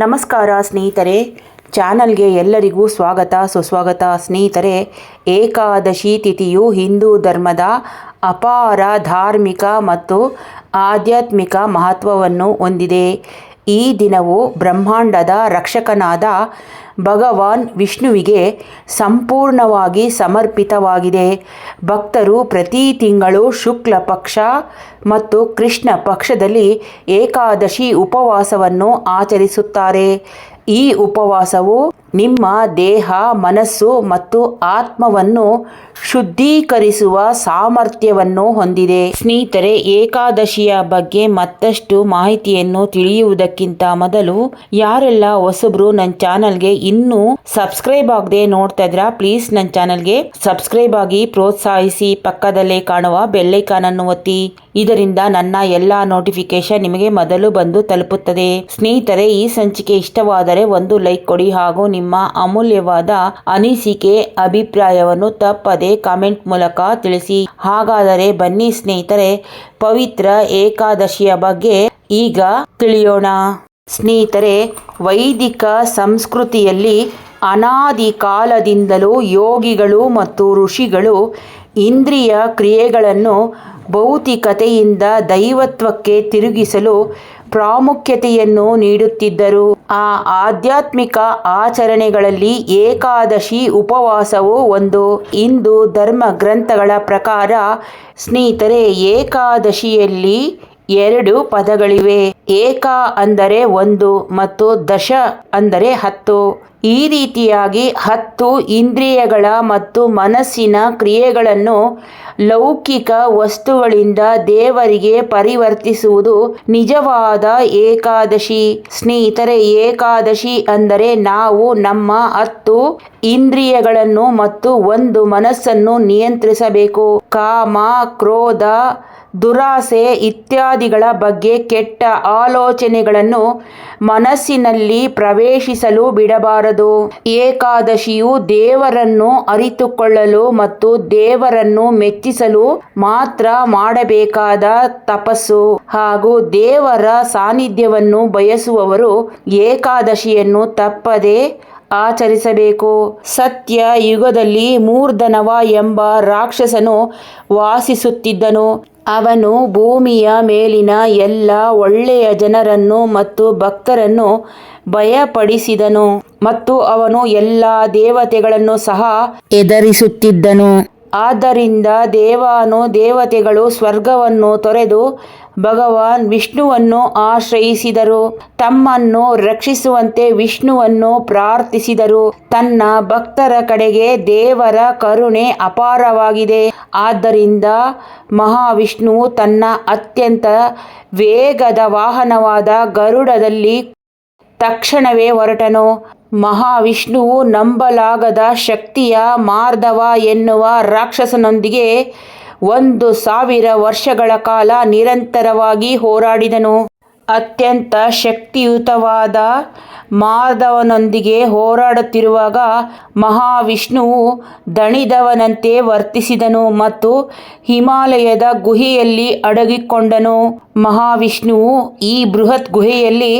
ನಮಸ್ಕಾರ ಸ್ನೇಹಿತರೆ. ಚಾನಲ್ಗೆ ಎಲ್ಲರಿಗೂ ಸ್ವಾಗತ. ಸುಸ್ವಾಗತ ಸ್ನೇಹಿತರೆ, ಏಕಾದಶಿ ತಿಥಿಯು ಹಿಂದೂ ಧರ್ಮದ ಅಪಾರ ಧಾರ್ಮಿಕ ಮತ್ತು ಆಧ್ಯಾತ್ಮಿಕ ಮಹತ್ವವನ್ನು ಹೊಂದಿದೆ. ಈ ದಿನವು ಬ್ರಹ್ಮಾಂಡದ ರಕ್ಷಕನಾದ ಭಗವಾನ್ ವಿಷ್ಣುವಿಗೆ ಸಂಪೂರ್ಣವಾಗಿ ಸಮರ್ಪಿತವಾಗಿದೆ. ಭಕ್ತರು ಪ್ರತಿ ತಿಂಗಳು ಶುಕ್ಲ ಪಕ್ಷ ಮತ್ತು ಕೃಷ್ಣ ಪಕ್ಷದಲ್ಲಿ ಏಕಾದಶಿ ಉಪವಾಸವನ್ನು ಆಚರಿಸುತ್ತಾರೆ. ಈ ಉಪವಾಸವು ನಿಮ್ಮ ದೇಹ, ಮನಸ್ಸು ಮತ್ತು ಆತ್ಮವನ್ನು ಶುದ್ಧೀಕರಿಸುವ ಸಾಮರ್ಥ್ಯವನ್ನು ಹೊಂದಿದೆ. ಸ್ನೇಹಿತರೆ, ಏಕಾದಶಿಯ ಬಗ್ಗೆ ಮತ್ತಷ್ಟು ಮಾಹಿತಿಯನ್ನು ತಿಳಿಯುವುದಕ್ಕಿಂತ ಮೊದಲು ಯಾರೆಲ್ಲ ಹೊಸಬ್ರು ನನ್ನ ಚಾನಲ್ಗೆ ಇನ್ನೂ ಸಬ್ಸ್ಕ್ರೈಬ್ ಆಗದೆ ನೋಡ್ತಾ ಇದ್ರ ಪ್ಲೀಸ್ ನನ್ನ ಚಾನಲ್ಗೆ ಸಬ್ಸ್ಕ್ರೈಬ್ ಆಗಿ ಪ್ರೋತ್ಸಾಹಿಸಿ. ಪಕ್ಕದಲ್ಲೇ ಕಾಣುವ ಬೆಲ್ಲೈಕಾನ್ ಅನ್ನು ಒತ್ತಿ. ಇದರಿಂದ ನನ್ನ ಎಲ್ಲ ನೋಟಿಫಿಕೇಶನ್ ನಿಮಗೆ ಮೊದಲು ಬಂದು ತಲುಪುತ್ತದೆ. ಸ್ನೇಹಿತರೆ, ಈ ಸಂಚಿಕೆ ಇಷ್ಟವಾದರೆ ಒಂದು ಲೈಕ್ ಕೊಡಿ ಹಾಗೂ ನಿಮ್ಮ ಅಮೂಲ್ಯವಾದ ಅನಿಸಿಕೆ ಅಭಿಪ್ರಾಯವನ್ನು ತಪ್ಪದೆ ಕಾಮೆಂಟ್ ಮೂಲಕ ತಿಳಿಸಿ. ಹಾಗಾದರೆ ಬನ್ನಿ ಸ್ನೇಹಿತರೆ, ಪವಿತ್ರ ಏಕಾದಶಿಯ ಬಗ್ಗೆ ಈಗ ತಿಳಿಯೋಣ. ಸ್ನೇಹಿತರೆ, ವೈದಿಕ ಸಂಸ್ಕೃತಿಯಲ್ಲಿ ಅನಾದಿ ಕಾಲದಿಂದಲೂ ಯೋಗಿಗಳು ಮತ್ತು ಋಷಿಗಳು ಇಂದ್ರಿಯ ಕ್ರಿಯೆಗಳನ್ನು ಭೌತಿಕತೆಯಿಂದ ದೈವತ್ವಕ್ಕೆ ತಿರುಗಿಸಲು ಪ್ರಾಮುಖ್ಯತೆಯನ್ನು ನೀಡುತ್ತಿದ್ದರು. ಆ ಆಧ್ಯಾತ್ಮಿಕ ಆಚರಣೆಗಳಲ್ಲಿ ಏಕಾದಶಿ ಉಪವಾಸವು ಒಂದು. ಹಿಂದೂ ಧರ್ಮ ಗ್ರಂಥಗಳ ಪ್ರಕಾರ ಸ್ನೇಹಿತರೆ, ಏಕಾದಶಿಯಲ್ಲಿ ಎರಡು ಪದಗಳಿವೆ. ಏಕ ಅಂದರೆ ಒಂದು ಮತ್ತು ದಶ ಅಂದರೆ ಹತ್ತು. ಈ ರೀತಿಯಾಗಿ ಹತ್ತು ಇಂದ್ರಿಯಗಳ ಮತ್ತು ಮನಸ್ಸಿನ ಕ್ರಿಯೆಗಳನ್ನು ಲೌಕಿಕ ವಸ್ತುಗಳಿಂದ ದೇವರಿಗೆ ಪರಿವರ್ತಿಸುವುದು ನಿಜವಾದ ಏಕಾದಶಿ. ಸ್ನೇಹಿತರೆ, ಏಕಾದಶಿ ಅಂದರೆ ನಾವು, ನಮ್ಮ ಹತ್ತು ಇಂದ್ರಿಯಗಳನ್ನು ಮತ್ತು ಒಂದು ಮನಸ್ಸನ್ನು ನಿಯಂತ್ರಿಸಬೇಕು. ಕಾಮ, ಕ್ರೋಧ ದುರಾಸೆ ಇತ್ಯಾದಿಗಳ ಬಗ್ಗೆ ಕೆಟ್ಟ ಆಲೋಚನೆಗಳನ್ನು ಮನಸ್ಸಿನಲ್ಲಿ ಪ್ರವೇಶಿಸಲು ಬಿಡಬಾರದು. ಏಕಾದಶಿಯು ದೇವರನ್ನು ಅರಿತುಕೊಳ್ಳಲು ಮತ್ತು ದೇವರನ್ನು ಮೆಚ್ಚಿಸಲು ಮಾತ್ರ ಮಾಡಬೇಕಾದ ತಪಸ್ಸು. ಹಾಗೂ ದೇವರ ಸಾನ್ನಿಧ್ಯವನ್ನು ಬಯಸುವವರು ಏಕಾದಶಿಯನ್ನು ತಪ್ಪದೆ ಆಚರಿಸಬೇಕು. ಸತ್ಯ ಯುಗದಲ್ಲಿ ಮೂರ್ಧನವ ಎಂಬ ರಾಕ್ಷಸನು ವಾಸಿಸುತ್ತಿದ್ದನು. ಅವನು ಭೂಮಿಯ ಮೇಲಿನ ಎಲ್ಲ ಒಳ್ಳೆಯ ಜನರನ್ನು ಮತ್ತು ಭಕ್ತರನ್ನು ಭಯಪಡಿಸಿದನು ಮತ್ತು ಅವನು ಎಲ್ಲ ದೇವತೆಗಳನ್ನು ಸಹ ಎದರಿಸುತ್ತಿದ್ದನು ಆದ್ದರಿಂದ ದೇವಾನು ದೇವತೆಗಳು ಸ್ವರ್ಗವನ್ನು ತೊರೆದು ಭಗವಾನ್ ವಿಷ್ಣುವನ್ನು ಆಶ್ರಯಿಸಿದರು. ತಮ್ಮನ್ನು ರಕ್ಷಿಸುವಂತೆ ವಿಷ್ಣುವನ್ನು ಪ್ರಾರ್ಥಿಸಿದರು. ತನ್ನ ಭಕ್ತರ ಕಡೆಗೆ ದೇವರ ಕರುಣೆ ಅಪಾರವಾಗಿದೆ. ಆದ್ದರಿಂದ ಮಹಾವಿಷ್ಣು ತನ್ನ ಅತ್ಯಂತ ವೇಗದ ವಾಹನವಾದ ಗರುಡದಲ್ಲಿ ತಕ್ಷಣವೇ ಹೊರಟನು. ಮಹಾವಿಷ್ಣುವು ನಂಬಲಾಗದ ಶಕ್ತಿಯ ಮಾರ್ಧವ ಎನ್ನುವ ರಾಕ್ಷಸನೊಂದಿಗೆ ಒಂದು ಸಾವಿರ ವರ್ಷಗಳ ಕಾಲ ನಿರಂತರವಾಗಿ ಹೋರಾಡಿದನು. ಅತ್ಯಂತ ಶಕ್ತಿಯುತವಾದ ಮಾಧವನೊಂದಿಗೆ ಹೋರಾಡುತ್ತಿರುವಾಗ ಮಹಾವಿಷ್ಣುವು ದಣಿದವನಂತೆ ವರ್ತಿಸಿದನು ಮತ್ತು ಹಿಮಾಲಯದ ಗುಹೆಯಲ್ಲಿ ಅಡಗಿಕೊಂಡನು. ಮಹಾವಿಷ್ಣುವು ಈ ಬೃಹತ್ ಗುಹೆಯಲ್ಲಿ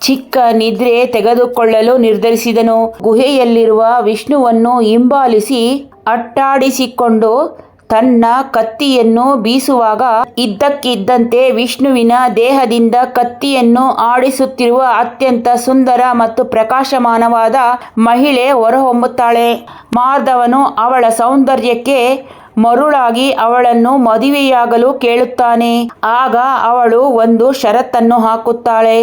ಚಿಕ್ಕ ನಿದ್ರೆ ತೆಗೆದುಕೊಳ್ಳಲು ನಿರ್ಧರಿಸಿದನು. ಗುಹೆಯಲ್ಲಿರುವ ವಿಷ್ಣುವನ್ನು ಹಿಂಬಾಲಿಸಿ ಅಟ್ಟಾಡಿಸಿಕೊಂಡು ತನ್ನ ಕತ್ತಿಯನ್ನು ಬೀಸುವಾಗ ಇದ್ದಕ್ಕಿದ್ದಂತೆ ವಿಷ್ಣುವಿನ ದೇಹದಿಂದ ಕತ್ತಿಯನ್ನು ಆಡಿಸುತ್ತಿರುವ ಅತ್ಯಂತ ಸುಂದರ ಮತ್ತು ಪ್ರಕಾಶಮಾನವಾದ ಮಹಿಳೆ ಹೊರಹೊಮ್ಮುತ್ತಾಳೆ. ಮಾರ್ಧವನು ಅವಳ ಸೌಂದರ್ಯಕ್ಕೆ ಮರುಳಾಗಿ ಅವಳನ್ನು ಮದುವೆಯಾಗಲು ಕೇಳುತ್ತಾನೆ. ಆಗ ಅವಳು ಒಂದು ಷರತ್ತನ್ನು ಹಾಕುತ್ತಾಳೆ.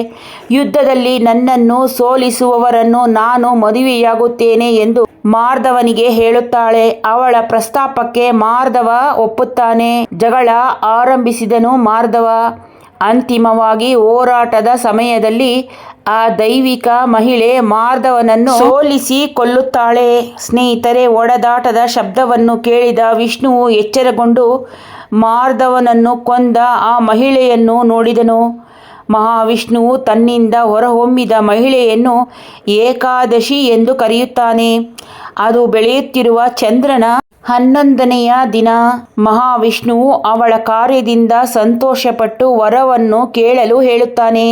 ಯುದ್ಧದಲ್ಲಿ ನನ್ನನ್ನು ಸೋಲಿಸುವವರನ್ನು ನಾನು ಮದುವೆಯಾಗುತ್ತೇನೆ ಎಂದು ಮಾರ್ಧವನಿಗೆ ಹೇಳುತ್ತಾಳೆ, ಅವಳ ಪ್ರಸ್ತಾಪಕ್ಕೆ ಮಾರ್ಧವ ಒಪ್ಪುತ್ತಾನೆ. ಜಗಳ ಆರಂಭಿಸಿದನು ಮಾರ್ಧವ ಅಂತಿಮವಾಗಿ ಹೋರಾಟದ ಸಮಯದಲ್ಲಿ ಆ ದೈವಿಕ ಮಹಿಳೆ ಮಾರ್ಧವನನ್ನು ಸೋಲಿಸಿ ಕೊಲ್ಲುತ್ತಾಳೆ. ಸ್ನೇಹಿತರೆ, ಒಡದಾಟದ ಶಬ್ದವನ್ನು ಕೇಳಿದ ವಿಷ್ಣುವು ಎಚ್ಚರಗೊಂಡು ಮಾರ್ಧವನನ್ನು ಕೊಂದ ಆ ಮಹಿಳೆಯನ್ನು ನೋಡಿದನು. ಮಹಾವಿಷ್ಣುವು ತನ್ನಿಂದ ಹೊರಹೊಮ್ಮಿದ ಮಹಿಳೆಯನ್ನು ಏಕಾದಶಿ ಎಂದು ಕರೆಯುತ್ತಾನೆ. ಅದು ಬೆಳೆಯುತ್ತಿರುವ ಚಂದ್ರನ ಹನ್ನೊಂದನೆಯ ದಿನ. ಮಹಾವಿಷ್ಣುವು ಅವಳ ಕಾರ್ಯದಿಂದ ಸಂತೋಷಪಟ್ಟು ವರವನ್ನು ಕೇಳಲು ಹೇಳುತ್ತಾನೆ.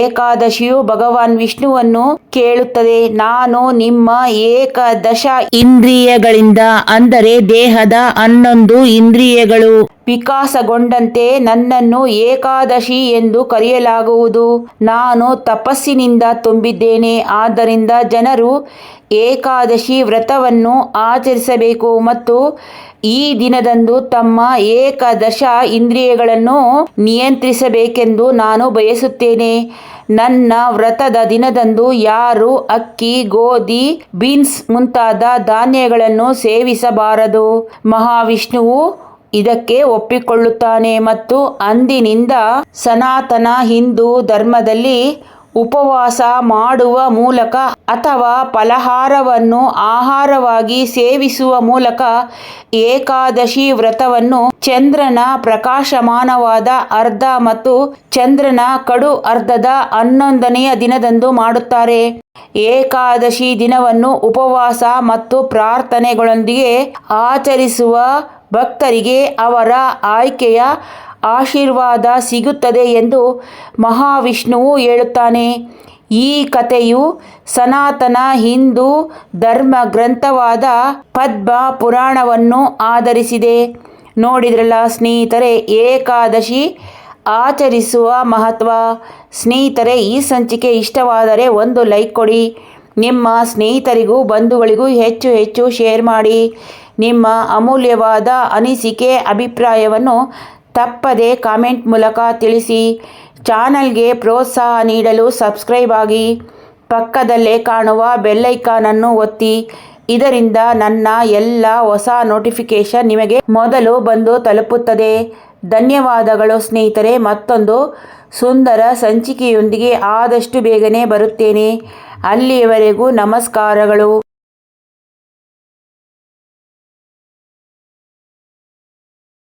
ಏಕಾದಶಿಯು ಭಗವಾನ್ ವಿಷ್ಣುವನ್ನು ಕೇಳುತ್ತದೆ. ನಾನು ನಿಮ್ಮ ಏಕಾದಶ ಇಂದ್ರಿಯಗಳಿಂದ, ಅಂದರೆ ದೇಹದ ಹನ್ನೊಂದು ಇಂದ್ರಿಯಗಳು. ವಿಕಾಸಗೊಂಡಂತೆ ನನ್ನನ್ನು ಏಕಾದಶಿ ಎಂದು ಕರೆಯಲಾಗುವುದು. ನಾನು ತಪಸ್ಸಿನಿಂದ ತುಂಬಿದ್ದೇನೆ. ಆದ್ದರಿಂದ ಜನರು ಏಕಾದಶಿ ವ್ರತವನ್ನು ಆಚರಿಸಬೇಕು ಮತ್ತು ಈ ದಿನದಂದು ತಮ್ಮ ಏಕದಶ ಇಂದ್ರಿಯಗಳನ್ನು ನಿಯಂತ್ರಿಸಬೇಕೆಂದು ನಾನು ಬಯಸುತ್ತೇನೆ. ನನ್ನ ವ್ರತದ ದಿನದಂದು ಯಾರು ಅಕ್ಕಿ, ಗೋಧಿ, ಬೀನ್ಸ್ ಮುಂತಾದ ಧಾನ್ಯಗಳನ್ನು ಸೇವಿಸಬಾರದು. ಮಹಾವಿಷ್ಣುವು ಇದಕ್ಕೆ ಒಪ್ಪಿಕೊಳ್ಳುತ್ತಾನೆ ಮತ್ತು ಅಂದಿನಿಂದ ಸನಾತನ ಹಿಂದೂ ಧರ್ಮದಲ್ಲಿ ಉಪವಾಸ ಮಾಡುವ ಮೂಲಕ ಅಥವಾ ಫಲಹಾರವನ್ನು ಆಹಾರವಾಗಿ ಸೇವಿಸುವ ಮೂಲಕ ಏಕಾದಶಿ ವ್ರತವನ್ನು ಚಂದ್ರನ ಪ್ರಕಾಶಮಾನವಾದ ಅರ್ಧ ಮತ್ತು ಚಂದ್ರನ ಕಡು ಅರ್ಧದ ಹನ್ನೊಂದನೆಯ ದಿನದಂದು ಮಾಡುತ್ತಾರೆ. ಏಕಾದಶಿ ದಿನವನ್ನು ಉಪವಾಸ ಮತ್ತು ಪ್ರಾರ್ಥನೆಗಳೊಂದಿಗೆ ಆಚರಿಸುವ ಭಕ್ತರಿಗೆ ಅವರ ಆಯ್ಕೆಯ ಆಶೀರ್ವಾದ ಸಿಗುತ್ತದೆ ಎಂದು ಮಹಾವಿಷ್ಣುವು ಹೇಳುತ್ತಾನೆ. ಈ ಕಥೆಯು ಸನಾತನ ಹಿಂದೂ ಧರ್ಮ ಗ್ರಂಥವಾದ ಪದ್ಮ ಪುರಾಣವನ್ನು ಆಧರಿಸಿದೆ. ನೋಡಿದ್ರಲ್ಲ ಸ್ನೇಹಿತರೆ, ಏಕಾದಶಿ ಆಚರಿಸುವ ಮಹತ್ವ. ಸ್ನೇಹಿತರೆ, ಈ ಸಂಚಿಕೆ ಇಷ್ಟವಾದರೆ ಒಂದು ಲೈಕ್ ಕೊಡಿ. ನಿಮ್ಮ ಸ್ನೇಹಿತರಿಗೂ ಬಂಧುಗಳಿಗೂ ಹೆಚ್ಚು ಹೆಚ್ಚು ಶೇರ್ ಮಾಡಿ. ನಿಮ್ಮ ಅಮೂಲ್ಯವಾದ ಅನಿಸಿಕೆ ಅಭಿಪ್ರಾಯವನ್ನು ತಪ್ಪದೆ ಕಾಮೆಂಟ್ ಮೂಲಕ ತಿಳಿಸಿ. ಚಾನಲ್ಗೆ ಪ್ರೋತ್ಸಾಹ ನೀಡಲು ಸಬ್ಸ್ಕ್ರೈಬ್ ಆಗಿ. ಪಕ್ಕದಲ್ಲೇ ಕಾಣುವ ಬೆಲ್ಲೈಕಾನನ್ನು ಒತ್ತಿ. ಇದರಿಂದ ನನ್ನ ಎಲ್ಲ ಹೊಸ ನೋಟಿಫಿಕೇಷನ್ ನಿಮಗೆ ಮೊದಲು ಬಂದು ತಲುಪುತ್ತದೆ. ಧನ್ಯವಾದಗಳು ಸ್ನೇಹಿತರೆ. ಮತ್ತೊಂದು ಸುಂದರ ಸಂಚಿಕೆಯೊಂದಿಗೆ ಆದಷ್ಟು ಬೇಗನೆ ಬರುತ್ತೇನೆ. ಅಲ್ಲಿಯವರೆಗೂ ನಮಸ್ಕಾರಗಳು.